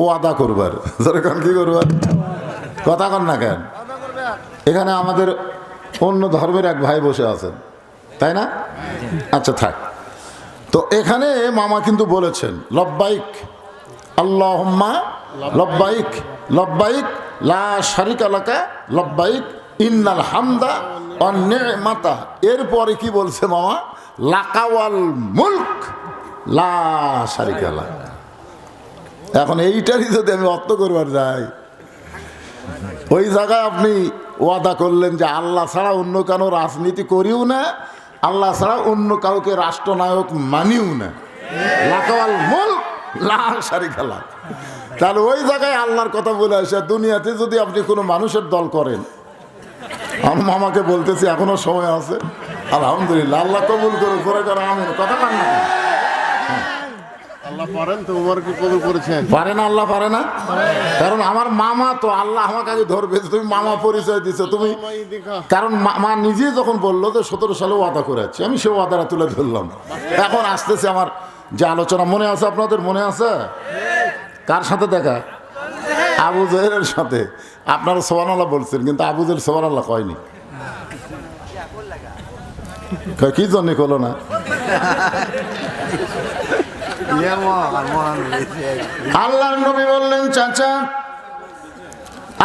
ও আদা করবার যেরকম কি করবার? কথা কন না কেন? এখানে আমাদের অন্য ধর্মের এক ভাই বসে আছেন। তাই না? আচ্ছা থাক। তো এখানে মামা কিন্তু বলেছেন, লব্বাইক, আল্লাহম্মা লব্বাইক লব্বাইক, লা শারিক লব্বাইক, ইন্নাল হামদা মাতা এরপরে কি বলছে মামা? লাকাওয়াল মুল্ক, লা শারিক এখন এইটারই যদি আমি অর্থ করবার যাই, ওই জায়গায় আপনি ওয়াদা করলেন যে আল্লাহ ছাড়া অন্য কারও রাজনীতি করিও না, আল্লাহ ছাড়া অন্য কাউকে রাষ্ট্রনায়ক মানিও না। লাকাওয়াল মুল লাল সারি খেলা। তাহলে ওই জায়গায় আল্লাহর কথা বলে আসে, দুনিয়াতে যদি আপনি কোনো মানুষের দল করেন, আমার মামাকে বলতেছি, এখনও সময় আছে। আলহামদুলিল্লাহ, আল্লাহ কবুল করে করে করে আমি কথা না আল্লাহ পারেন তো উমরকে কবুল করেছেন? পারে না আল্লাহ পারে না? কারণ আমার মামা তো আল্লাহ আমাকে আগে ধরবে যে তুমি মামা পরিচয় দিছো তুমি কারণ মা- যখন বলল যে সতেরো সালে ওয়াদা আমি সে ওয়াদাটা তুলে ধরলাম। এখন আসতেছে আমার যে আলোচনা মনে আছে আপনাদের? মনে আছে? কার সাথে দেখা? আবু জহেরের সাথে। আপনারা সোহান আল্লাহ বলছেন কিন্তু আবু জহের সোহান আল্লাহ কয়নি? কয়, কি জন্য করল না? আল্লাহর নবী বললেন, চাচা,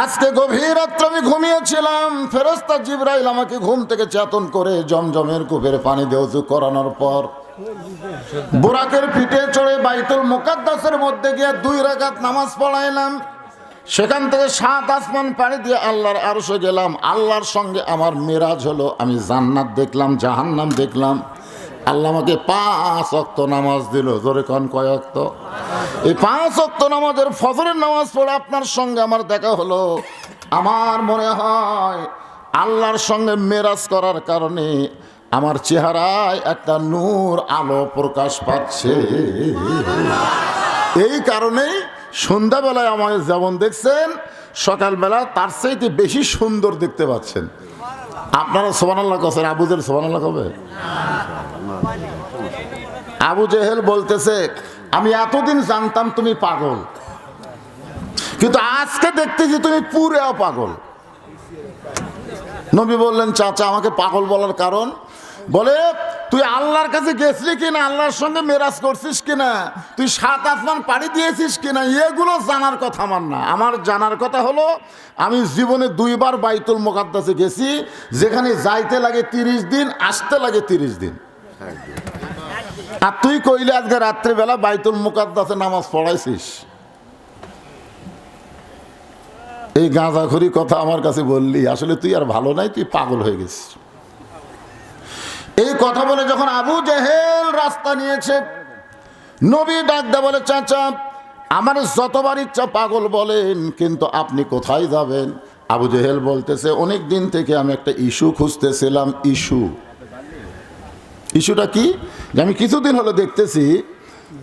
আজকে গভীর রাত্রে আমি ঘুমিয়েছিলাম। ফেরস্তা জিব্রাইল আমাকে ঘুম থেকে চেতন করে জমজমের কূপের পানি দিয়ে করানোর পর বুরাকের পিঠে চড়ে বাইতুল মুকাদ্দাসের মধ্যে গিয়ে দুই রাকাত নামাজ পড়াইলাম। সেখান থেকে সাত আসমান পাড়ি দিয়ে আল্লাহর আরশে গেলাম। আল্লাহর সঙ্গে আমার মেরাজ হলো, আমি জান্নাত দেখলাম, জাহান্নাম দেখলাম। আল্লাহ আমাকে পাঁচ অক্ত নামাজ দিল। জোরে কন কয় অক্ত? এই পাঁচ অক্ত নামাজের ফজরের নামাজ পড়ে আপনার সঙ্গে আমার দেখা হলো। আমার মনে হয় আল্লাহর সঙ্গে মেরাজ করার কারণে আমার চেহারায় একটা নূর আলো প্রকাশ পাচ্ছে। এই কারণেই সন্ধ্যাবেলায় আমাকে যেমন দেখছেন, সকালবেলা তার চাইতে বেশি সুন্দর দেখতে পাচ্ছেন। আপনারা সোবানাল্লাহ কছেন আবুদের সোবানাল্লাহ কবে? আবু জেহেল বলতেছে, আমি এতদিন জানতাম তুমি পাগল। কিন্তু আজকে দেখতেছি তুমি পুরেও পাগল। নবী বললেন, চাচা, আমাকে পাগল বলার কারণ? বলে, তুই আল্লাহর কাছে গেছিলি কিনা? আল্লাহর সঙ্গে মেরাজ করছিস কিনা? তুই সাত আসমান পাড়ি দিয়েছিস কিনা? এগুলো জানার কথা আমার না। আমার জানার কথা হলো, আমি জীবনে দুইবার বাইতুল মোকাদ্দাসে গেছি, যেখানে যাইতে লাগে তিরিশ দিন, আসতে লাগে তিরিশ দিন। আর তুই কইলে আজকে রাত্রিবেলা বাইতুল মুকাদ্দাসে নামাজ পড়াইছিস? এই গাঁজাখড়ি কথা আমার কাছে বললি, আসলে তুই আর ভালো নাই, তুই পাগল হয়ে গেছিস। এই কথা বলে যখন আবু জেহেল রাস্তা নিয়েছে, নবী ডাকদা বলে, চাচা, আমার যতবার ইচ্ছা পাগল বলেন, কিন্তু আপনি কোথায় যাবেন? আবু জেহেল বলতেছে, অনেক দিন থেকে আমি একটা ইস্যু খুঁজতেছিলাম, ইস্যু। ইস্যুটা কি? যে আমি কিছুদিন হলো দেখতেছি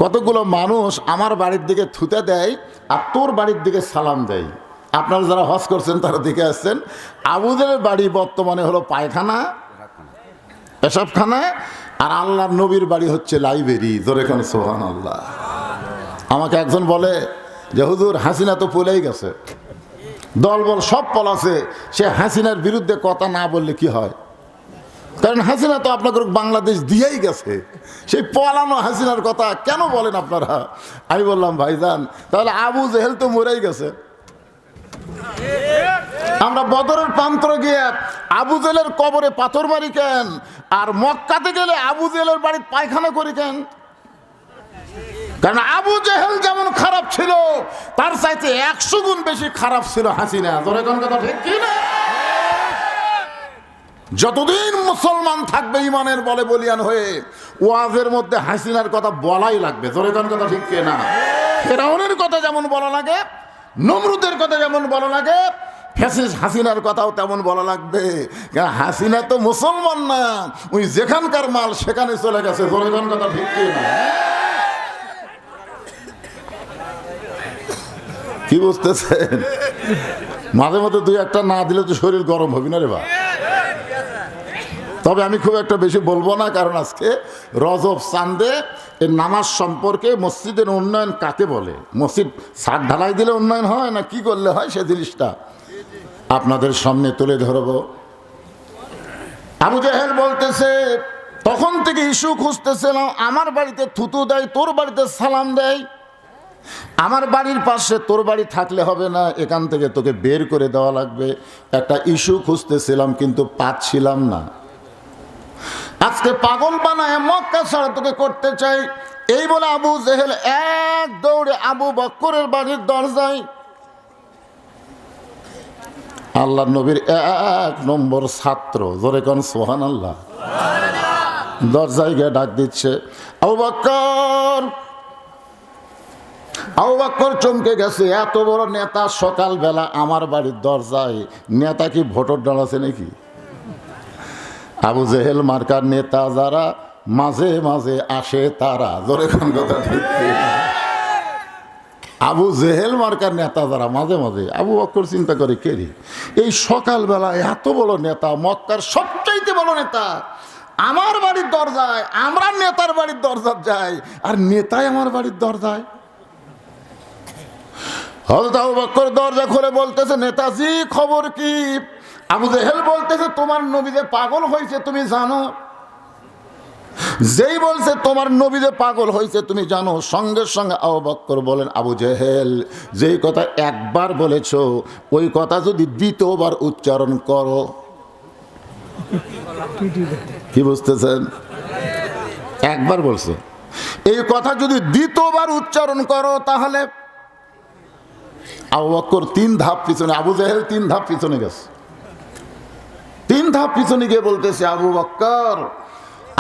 কতগুলো মানুষ আমার বাড়ির দিকে থুতে দেয় আর তোর বাড়ির দিকে সালাম দেয়। আপনারা যারা হজ করছেন, তারা দেখে আসছেন আবুদের বাড়ি বর্তমানে হলো পায়খানা, এসবখানা, আর আল্লাহর নবীর বাড়ি হচ্ছে লাইব্রেরি ধরেখান সোহান আল্লাহ আমাকে একজন বলে যে, হুজুর, হাসিনা তো পলেই গেছে। দলবল সব পলাছে, সে হাসিনার বিরুদ্ধে কথা না বললে কি হয়? কারণ হাসিনা তো আপনাকে বাংলাদেশ দিয়েই গেছে। সেই পলানো হাসিনার কথা কেন বলেন আপনারা? আমি বললাম, ভাইজান, তাহলে আবু জেহেল তো মরেই গেছে। আমরা বদরের প্রান্তরে গিয়ে আবু জেলের কবরে পাথর বাড়ি কেন? আর মক্কাতে গেলে আবু জেলের বাড়ির পায়খানা করি কেন? কারণ আবু জেহেল যেমন খারাপ ছিল, তার চাইতে একশো গুণ বেশি খারাপ ছিল হাসিনা। কোন কথা ঠিক কি না যতদিন মুসলমান থাকবে ইমানের বলে বলিয়ান হয়ে, ওয়াজের মধ্যে হাসিনার কথা বলাই লাগবে। জোরে কোন কথা ঠিক কে না ফেরাউনের কথা যেমন বলা লাগে, নমরুদের কথা যেমন বলা লাগে, ফ্যাসিস হাসিনার কথাও তেমন বলা লাগবে। হাসিনা তো মুসলমান না, ওই যেখানকার মাল সেখানে চলে গেছে। জোরে কোন কথা ঠিক কে না কি বুঝতেছেন? মাঝে মধ্যে দুই একটা না দিলে তো শরীর গরম হবে না রে বা তবে আমি খুব একটা বেশি বলব না, কারণ আজকে রজব চান্দে এর নামাজ সম্পর্কে মসজিদের উন্নয়ন কাকে বলে? মসজিদ ছাদ ঢালাই দিলে উন্নয়ন হয় না কি করলে হয় সে জিনিসটা আপনাদের সামনে তুলে ধরবো। আবু জাহেল বলতেছে, তখন থেকে ইস্যু খুঁজতেছিলাম, আমার বাড়িতে থুতু দেয়, তোর বাড়িতে সালাম দেয়। আমার বাড়ির পাশে তোর বাড়ি থাকলে হবে না, এখান থেকে তোকে বের করে দেওয়া লাগবে। একটা ইস্যু খুঁজতেছিলাম, কিন্তু পাচ্ছিলাম না। আজকে পাগল বানায় মক্কা ছাড়া তোকে করতে চাই। এই বলে আবু জেহেল এক দৌড়ে আবু বক্করের বাড়ির দরজায় আল্লাহ নবীর এক নম্বর ছাত্র। জোরে কন সোহান আল্লাহ দরজায় গিয়ে ডাক দিচ্ছে, আবু বক্কর! আবু বক্কর চমকে গেছে, এত বড় নেতা সকালবেলা আমার বাড়ির দরজায়। নেতা কি ভোটর দাঁড়াছে নাকি? আবু জেহেল মার্কার নেতা যারা মাঝে মাঝে আসে তারা, জোরে কোন কথা আবু জেহেল মার্কার নেতা যারা মাঝে মাঝে, আবু বক্কর চিন্তা করে কে রে? এই সকালবেলা এত বড় নেতা, মক্কার সবচাইতে বড় নেতা। আমার বাড়ির দরজায়, আমরা নেতার বাড়ির দরজার যাই, আর নেতাই আমার বাড়ির দরজায়। হজরত আবু বক্কর দরজা খুলে বলতেছে, নেতাজি, খবর কি? আবু জেহেল বলতেছে, তোমার নবী যে পাগল হয়েছে, তুমি জানো? যেই বলছে, তোমার নবী যে পাগল হয়েছে, তুমি জানো? সঙ্গে সঙ্গে আবু বক্কর বলেন, আবু জেহেল, যেই কথা একবার বলেছ, ওই কথা যদি দ্বিতীয়বার উচ্চারণ করো। কি বুঝতেছেন? একবার বলছে। এই কথা যদি দ্বিতীয়বার উচ্চারণ করো, তাহলে আবু বক্কর তিন ধাপ পিছনে, আবু জাহেল তিন ধাপ পিছনে গেছে। তিন ধাপ পিছনে গিয়ে বলতেছে, আবু বক্কর,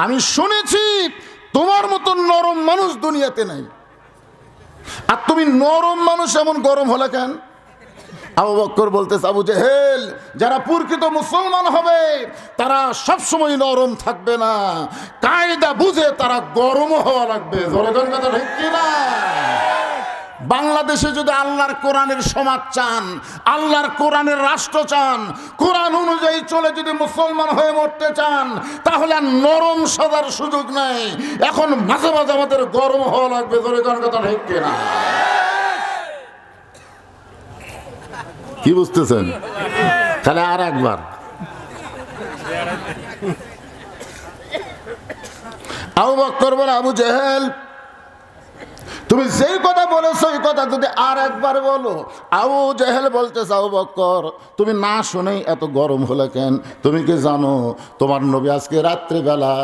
আমি শুনেছি তোমার মতো নরম মানুষ দুনিয়াতে নাই। আর তুমি নরম মানুষ এমন গরম হলে কেন? আবু বক্কর বলতেছে, আবু জেহেল, যারা প্রকৃত মুসলমান হবে, তারা সবসময় নরম থাকবে না। কায়দা বুঝে তারা গরম হওয়া লাগবে। জনগণ কথা ঠিক কিনা? বাংলাদেশে যদি আল্লাহর কোরআনের সমাজ চান, আল্লাহর কোরআনের রাষ্ট্র চান, কোরআন অনুযায়ী চলে যদি মুসলমান হয়ে মরতে চান, তাহলে আর নরম সাজার সুযোগ নাই। এখন মাঝে মাঝে আমাদের গরম হওয়া লাগবে, ধরে কোন কথা ঠিক কিনা? কি বুঝতেছেন? তাহলে আর একবার। আবু বক্কর বলে, আবু জেহেল, তুমি যেই কথা এই কথা যদি আর একবার বলো, আবু জেহেল বলতে চাও, বক্কর, তুমি না শুনেই এত গরম হলে কেন? তুমি কি জানো, তোমার নবী আজকে রাত্রেবেলা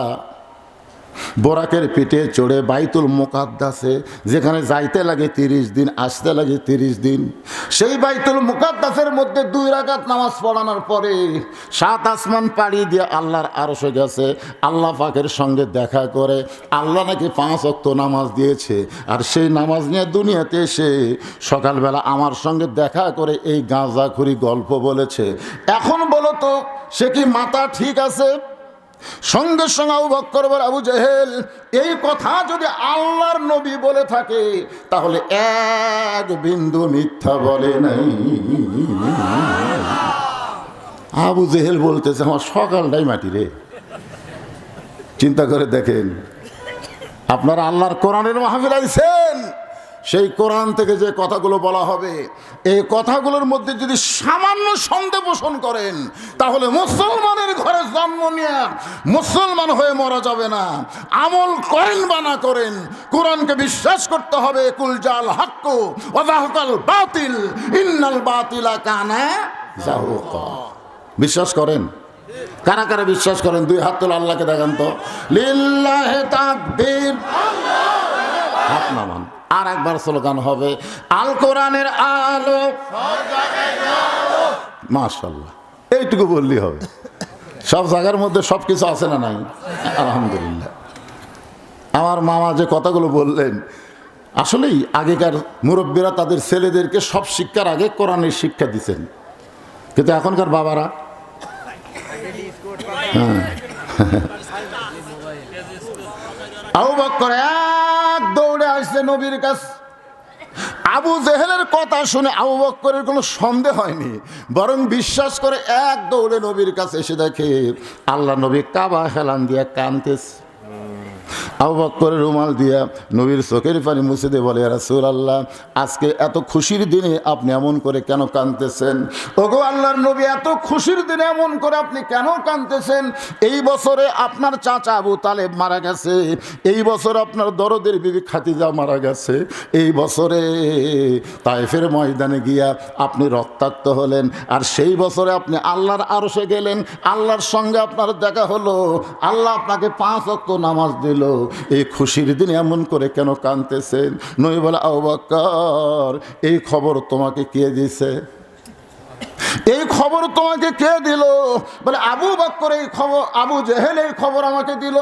বোরাকের পিঠে চড়ে বাইতুল মুকাদ্দাসে, যেখানে যাইতে লাগে তিরিশ দিন, আসতে লাগে তিরিশ দিন। সেই বাইতুল মুকাদ্দাসের মধ্যে দুই রাকাত নামাজ পড়ানোর পরে সাত আসমান পাড়ি দিয়ে আল্লাহর আরশে গেছে, আল্লাহ পাকের সঙ্গে দেখা করে, আল্লাহ নাকি পাঁচ অক্ত নামাজ দিয়েছে। আর সেই নামাজ নিয়ে দুনিয়াতে এসে সকালবেলা আমার সঙ্গে দেখা করে এই গাঁজাখুরি গল্প বলেছে। এখন বলো তো, সে কি মাথা ঠিক আছে? সঙ্গে সঙ্গে আবু বক্কর আবু জেহেল, এই কথা যদি আল্লাহর নবী বলে থাকে, তাহলে এক বিন্দু মিথ্যা বলে নাই। আবু জেহেল বলতেছে, আমার সকালটাই মাটি রে। চিন্তা করে দেখেন, আপনারা আল্লাহর কোরআনের মাহফিল আইছেন সেই কোরআন থেকে যে কথাগুলো বলা হবে, এই কথাগুলোর মধ্যে যদি সামান্য সন্দেহ পোষণ করেন, তাহলে মুসলমানের ঘরে জন্ম নিয়ে মুসলমান হয়ে মরা যাবে না। আমল করেন বা না করেন, কোরআনকে বিশ্বাস করতে হবে কুলজাল হাক্কু ওয়াজাহকাল বাতিল, ইন্নাল বাতিলা কানা জাহুকা। বিশ্বাস করেন? কারা কারা বিশ্বাস করেন? দুই হাত তোলা আল্লাহকে দেখান তো। লিল্লাহে তাকবীর। হাত নামান। আর একবার স্লোগান হবে, আল কোরআনের আলো। মাশাল্লাহ এইটুকু বললেই হবে। সব জায়গার মধ্যে সব কিছু আছে না নাই? আলহামদুলিল্লাহ। আমার মামা যে কথাগুলো বললেন, আসলেই আগেকার মুরব্বীরা তাদের ছেলেদেরকে সব শিক্ষার আগে কোরআনের শিক্ষা দিচ্ছেন কিন্তু এখনকার বাবারা? হ্যাঁ। বক্কর এক দৌড়ে আসছে নবীর কাছে। আবু জেহেলের কথা শুনে আবু বক্করের কোনো সন্দেহ হয়নি। বরং বিশ্বাস করে এক দৌড়ে নবীর কাছে এসে দেখে, আল্লাহ নবী কাবা হেলান দিয়ে কানতেছে। আবু রুমাল দিয়া নবীর চোখের পানি মুছে দিয়ে বলে রাসুল আল্লাহ আজকে এত খুশির দিনে আপনি এমন করে কেন কানতেছেন ওগো আল্লাহর নবী, এত খুশির দিনে এমন করে আপনি কেন কানতেছেন এই বছরে আপনার চাচা আবু তালেব মারা গেছে, এই বছর আপনার দরদের বিবি খাতিজা মারা গেছে, এই বছরে তাইফের ময়দানে গিয়া আপনি রক্তাক্ত হলেন, আর সেই বছরে আপনি আল্লাহর আরশে গেলেন, আল্লাহর সঙ্গে আপনার দেখা হলো, আল্লাহ আপনাকে পাঁচ অক্ত নামাজ দিল এই খুশির দিন এমন করে কেন কানতেছেন নই বলে আবাক্কর এই খবর তোমাকে কে দিছে? এই খবর তোমাকে কে দিল? বলে আবু বক্কর এই খবর, আবু জেহেল এই খবর আমাকে দিল।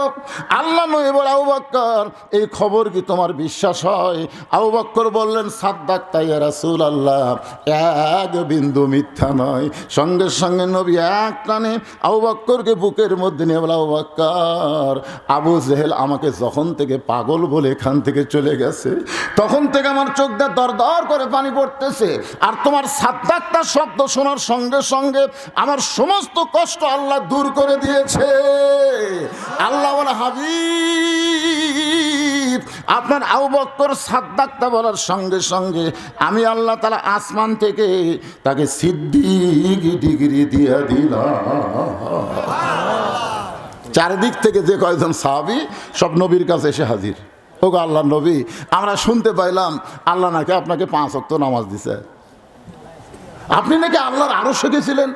আল্লাহ নয় বলে, আবু বক্কর, এই খবর কি তোমার বিশ্বাস হয়? আবু বক্কর বললেন, সাদ্দাক তাই রাসুল আল্লাহ এক বিন্দু মিথ্যা নয়। সঙ্গে সঙ্গে নবী এক টানে আবু বক্করকে বুকের মধ্যে নিয়ে বলে, আবু বক্কর, আবু জেহেল আমাকে যখন থেকে পাগল বলে এখান থেকে চলে গেছে, তখন থেকে আমার চোখ দিয়ে দর দর করে পানি পড়তেছে। আর তোমার সাদ্দাকটা শব্দ শোনার সঙ্গে সঙ্গে আমার সমস্ত কষ্ট আল্লাহ দূর করে দিয়েছে। আল্লাহ বলে, হাবিব, আপনার আবু বক্কর সাদ্দাকটা বলার সঙ্গে সঙ্গে আমি আল্লাহ তালা আসমান থেকে তাকে সিদ্দিক ডিগ্রি দিয়ে দিলাম। চারিদিক থেকে যে কয়েকজন সাহাবি, সব নবীর কাছে এসে হাজির। ওগো আল্লাহ নবী, আমরা শুনতে পাইলাম, আল্লাহ নাকি আপনাকে পাঁচ অক্ত নামাজ দিছে। আপনি নাকি আল্লাহর আরও শিখেছিলেন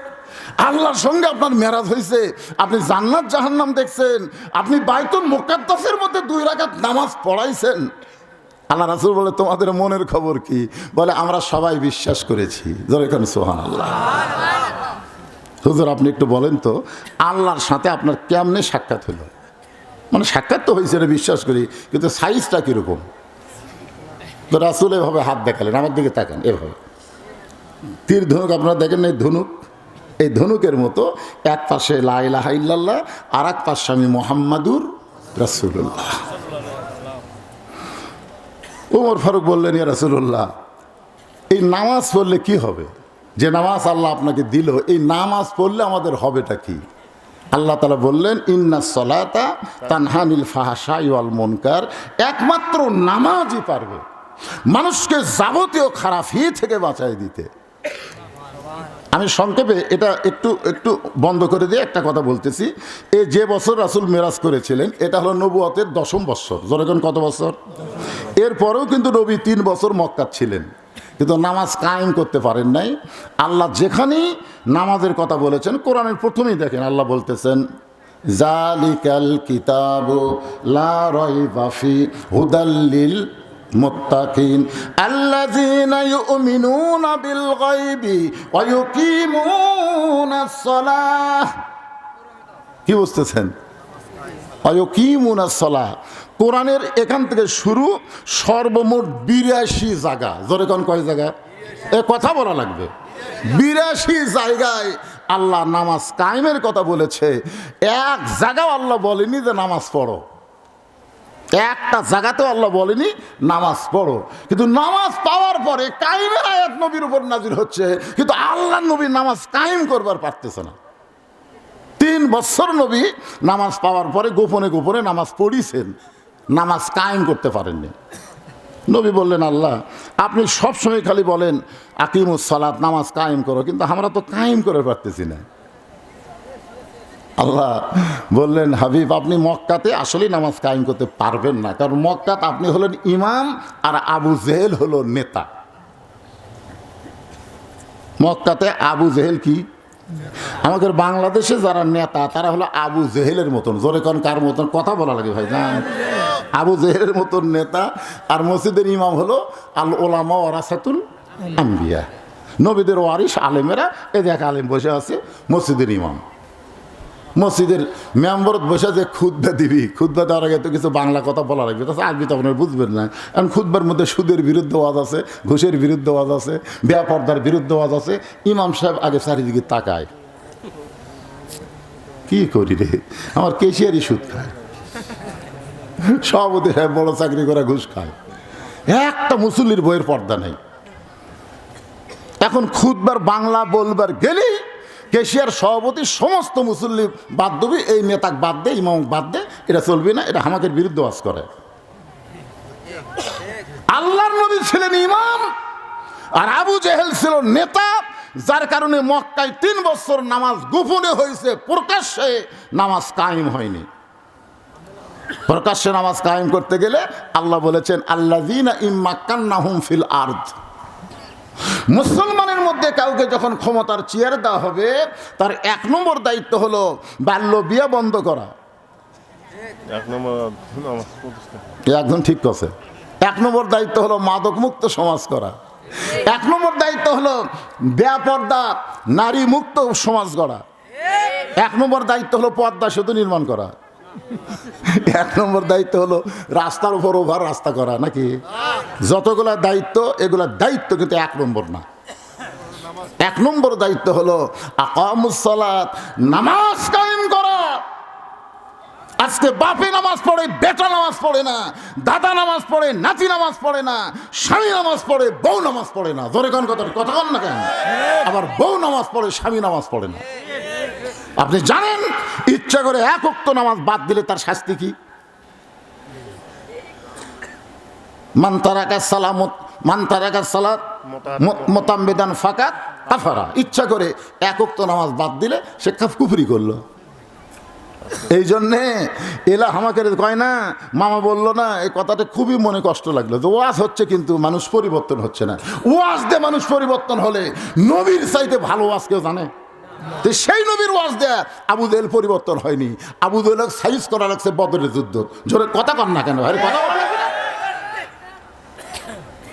আল্লাহর সঙ্গে আপনার মেরাজ হয়েছে আপনি জান্নাত জাহান্নাম দেখছেন। আপনি বাইতুল মোকাদ্দাসের মধ্যে দুই রাকাত নামাজ পড়াইছেন। আল্লাহ রাসুল বলে, তোমাদের মনের খবর কি? বলে, আমরা সবাই বিশ্বাস করেছি। যেরকম সোহান আল্লাহ হুজুর, আপনি একটু বলেন তো, আল্লাহর সাথে আপনার কেমনে সাক্ষাৎ হলো? মানে সাক্ষাৎ তো হয়েছে এটা বিশ্বাস করি, কিন্তু সাইজটা কীরকম? তো রাসুল এভাবে হাত দেখালেন, আমার দিকে তাকান, এভাবে। তীর ধনুক আপনারা দেখেন এই ধনুক, এই ধনুকের মতো এক পাশে লাইলাহা ইল্লাল্লাহ আর এক পাশে আমি মোহাম্মদুর রাসুল্লাহ ওমর ফারুক বললেন, ইয়া রাসুল্লাহ এই নামাজ পড়লে কি হবে? যে নামাজ আল্লাহ আপনাকে দিল, এই নামাজ পড়লে আমাদের হবেটা কি? আল্লাহ তালা বললেন, ইন্না সলাতা তানহানিল ফাহাসা ইওয়াল মনকার। একমাত্র নামাজই পারবে মানুষকে যাবতীয় খারাপই থেকে বাঁচাই দিতে। আমি সংক্ষেপে এটা একটু একটু বন্ধ করে দিয়ে একটা কথা বলতেছি। এ যে বছর রাসুল মেরাজ করেছিলেন, এটা হলো নবুয়তের দশম বছর জনগণ কত বছর এরপরেও কিন্তু নবী তিন বছর মক্কাত ছিলেন। কিন্তু নামাজ কায়েম করতে পারেন নাই। আল্লাহ যেখানেই নামাজের কথা বলেছেন, কোরআনের প্রথমেই দেখেন আল্লাহ বলতেছেন, জালিকাল কিতাব লা রাইবা ফি হুদাল্লিল মুত্তাকিন আল্লাযীনা ইউমিনুনা বিল গায়বি ওয়া ইউকিমুনাস সালাহ। কি বুঝতেছেন? অয়কিমুনাসলা কোরআনের এখান থেকে শুরু সর্বমোট বিরাশি জায়গা। জোরে কোন কয় জায়গা? এ কথা বলা লাগবে। বিরাশি জায়গায় আল্লাহ নামাজ কায়েমের কথা বলেছে। এক জায়গাও আল্লাহ বলেনি যে নামাজ পড়ো। একটা জায়গাতেও আল্লাহ বলেনি, নামাজ পড়ো। কিন্তু নামাজ পাওয়ার পরে কায়েমের আয়াত নবীর উপর নাজির হচ্ছে, কিন্তু আল্লাহ নবী নামাজ কায়েম করবার পারতেছে না। তিন বছর নবী নামাজ পাওয়ার পরে গোপনে গোপনে নামাজ পড়িছেন, নামাজ কায়েম করতে পারেননি। নবী বললেন, আল্লাহ, আপনি সবসময় খালি বলেন, আকিমুস সালাত, নামাজ কায়েম করো, কিন্তু আমরা তো কায়েম করে পারতেছি না। আল্লাহ বললেন, হাবিব, আপনি মক্কাতে আসলেই নামাজ কায়েম করতে পারবেন না। কারণ মক্কাত আপনি হলেন ইমাম আর আবু জেহেল হলো নেতা। মক্কাতে আবু জেহেল কি? আমাদের বাংলাদেশে যারা নেতা, তারা হলো আবু জেহেলের মতন। জোরে কন কার মতন? কথা বলা লাগে ভাই জান আবু জেহেলের মতন নেতা আর মসজিদের ইমাম হলো আল ওলামা ওরাসাতুল আম্বিয়া। নবীদের ওয়ারিস আলেমেরা এ দেখ আলেম বসে আছে, মসজিদের ইমাম। মসজিদের মেম্বরত বসে যে খুদ্া দিবি, খুদ্া দেওয়ার আগে তো কিছু বাংলা কথা বলা লাগবে। তাছাড়া আরবি তো আপনার বুঝবেন না। কারণ খুদ্বার মধ্যে সুদের বিরুদ্ধে ওয়াজ আছে, ঘুষের বিরুদ্ধে ওয়াজ আছে, বেপর্দার বিরুদ্ধে ওয়াজ আছে। ইমাম সাহেব আগে চারিদিকে তাকায়। কি করি রে? আমার কেশিয়ারই সুদ খায়। সভাপতি সাহেব বড় চাকরি করে ঘুষ খায়। একটা মুসল্লির বইয়ের পর্দা নেই। এখন খুদবার বাংলা বলবার গেলেই কেশিয়ার সভাপতি সমস্ত মুসল্লি বাদ এই নেতাক বাদ দে ইমাম বাদ দে, এটা চলবে না, এটা হামাকের বিরুদ্ধে ওয়াজ করে। আল্লাহর নবী ছিলেন ইমাম, আর আবু জেহেল ছিল নেতা, যার কারণে মক্কায় তিন বছর নামাজ গোপনে হয়েছে, প্রকাশ্যে নামাজ কায়েম হয়নি। প্রকাশ্যে নামাজ কায়েম করতে গেলে আল্লাহ বলেছেন আল্লাহ ইম্মাক্কান্নাহুম ফিল আর্দ। মুসলমানের মধ্যে কাউকে যখন ক্ষমতার চেয়ার দেওয়া হবে তার এক নম্বর দায়িত্ব হলো বাল্য বিয়ে বন্ধ করা। একদম ঠিক কথা এক নম্বর দায়িত্ব হলো মাদক মুক্ত সমাজ করা। এক নম্বর দায়িত্ব হলো বেপর্দা নারী মুক্ত সমাজ গড়া। এক নম্বর দায়িত্ব হলো পদ্মা সেতু নির্মাণ করা। এক নম্বর দায়িত্ব হলো রাস্তার উপর ওভার রাস্তা করা, নাকি? যতগুলা দায়িত্ব, এগুলা দায়িত্ব কিন্তু এক নম্বর না। এক নম্বর দায়িত্ব হলো আকামুসলাত নামাজ কায়েম করা। আজকে বাপে নামাজ পড়ে, বেটা নামাজ পড়ে না, দাদা নামাজ পড়ে, নাতি নামাজ পড়ে না, স্বামী নামাজ পড়ে, বউ নামাজ পড়ে না। ধরে কোন কথা কথা কন না কেন? আবার বউ নামাজ পড়ে, স্বামী নামাজ পড়ে না। আপনি জানেন ইচ্ছা করে এক অক্ত নামাজ বাদ দিলে তার শাস্তি কি? মান্তারাকা সালামত মান্তারাকা সালাত মোতাম্বেদান ফাকাত কাফারা। ইচ্ছা করে এক অক্ত নামাজ বাদ দিলে সে কাফ কুফরি করল। এই জন্যে এলা আমাকে কয় না, মামা বলল না, এই কথাটা খুবই মনে কষ্ট লাগল। তো ওয়াজ হচ্ছে কিন্তু মানুষ পরিবর্তন হচ্ছে না। ওয়াজ দিয়ে মানুষ পরিবর্তন হলে নবীর চাইতে ভালো ওয়াজ কেউ জানে? তো সেই নবীর ওয়াজ দেয়া আবু দেল পরিবর্তন হয়নি। আবু সাইজ করা লাগছে বদরের যুদ্ধ। জোরে কথা কর না কেন ভাই, কথা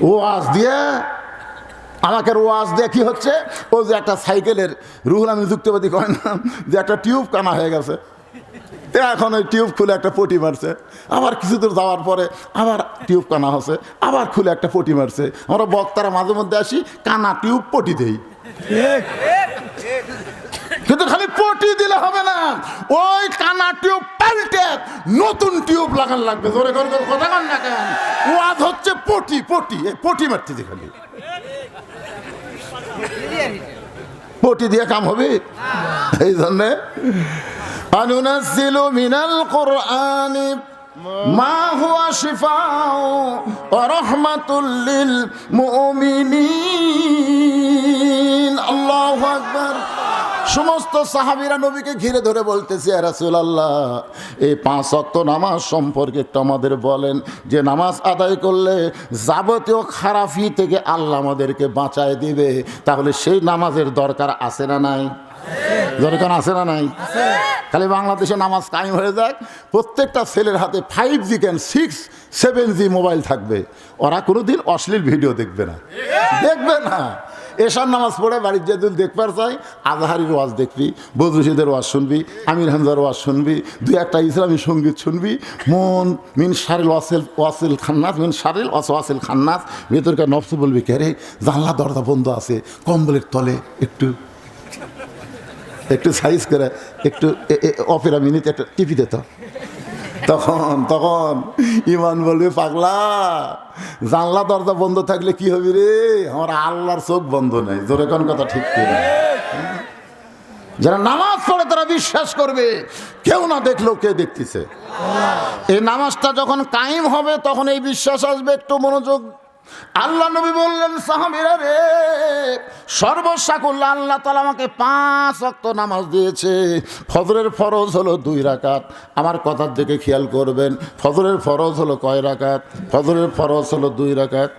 ওয়াজ দিয়ে আমাকে ওয়াজ দিয়ে কি হচ্ছে? ও যে একটা সাইকেলের রুহুল আমি যুক্তবাদী কয় না, যে একটা টিউব কানা হয়ে গেছে। এখন ওই টিউব খুলে একটা পটি মারছে। আবার কিছু দূর যাওয়ার পরে আবার টিউব কানা হচ্ছে, আবার খুলে একটা পটি মারছে। আমরা বক্তারা মাঝে মধ্যে আসি, কানা টিউব পটি দেই। কিন্তু খালি পটি দিলে হবে না। ওই কানা টিউব পাল্টে নতুন টিউব লাগান লাগবে। জোরে করে করে কথা কন না কেন? ওয়াজ হচ্ছে পটি পটি এই পটি মারতেছি খালি। পটি দিয়ে কাম হবে? এই জন্যে অনুনাজিলু মিনাল কোরআনি মা হুয়া শিফাউ ওয়া রাহমাতুল লিল মুমিনিন। আল্লাহু আকবার। সমস্ত সাহাবিরা নবীকে ঘিরে ধরে বলতেছে রাসুল আল্লাহ এই পাঁচ অক্ত নামাজ সম্পর্কে একটু আমাদের বলেন। যে নামাজ আদায় করলে যাবতীয় খারাপি থেকে আল্লাহ আমাদেরকে বাঁচায় দিবে। তাহলে সেই নামাজের দরকার আছে না নাই? দরকার আছে না নাই? খালি বাংলাদেশে নামাজ কায়েম হয়ে যাক। প্রত্যেকটা ছেলের হাতে five G can six seven G mobile থাকবে। ওরা কোনোদিন অশ্লীল ভিডিও দেখবে না। দেখবে না। এশার নামাজ পড়ে বাড়ির যেদিন দেখবার চাই, আজহারির ওয়াজ দেখবি বদরুশিদের ওয়াজ শুনবি, আমির হামজার ওয়াজ শুনবি, দুই একটা ইসলামী সংগীত শুনবি, মন মিন শারিল ওয়াসিল ওয়াসিল খান্নাস মিন শারিল ওয়াস ওয়াসিল খান্নাস ভেতরকার নফসে বলবি, কে রে? জানলা, দরজা বন্ধ আছে, কম্বলের তলে একটু একটু সাইজ করে, একটু অপেরা মিনিট একটা টিপি দিত তখন তখন, ইমান বলবে পাগলা। জানলা, দরজা বন্ধ থাকলে কি হবে রে? আমার আল্লাহর চোখ বন্ধ নেই। জোরে কোন কথা ঠিক যারা নামাজ পড়ে, তারা বিশ্বাস করবে। কেউ না দেখলেও কে দেখতেছে? এই নামাজটা যখন কায়েম হবে, তখন এই বিশ্বাস আসবে, একটু মনোযোগ আল্লাহ নবী বললেন, সাহাবিরা রে সর্বসাকুল্লা আল্লাহ তালা আমাকে পাঁচ অক্ত নামাজ দিয়েছে। ফজরের ফরজ হলো দুই রাকাত। আমার কথার দিকে খেয়াল করবেন, ফজরের ফরজ হলো কয় রাকাত? ফজরের ফরজ হলো দুই রাকাত।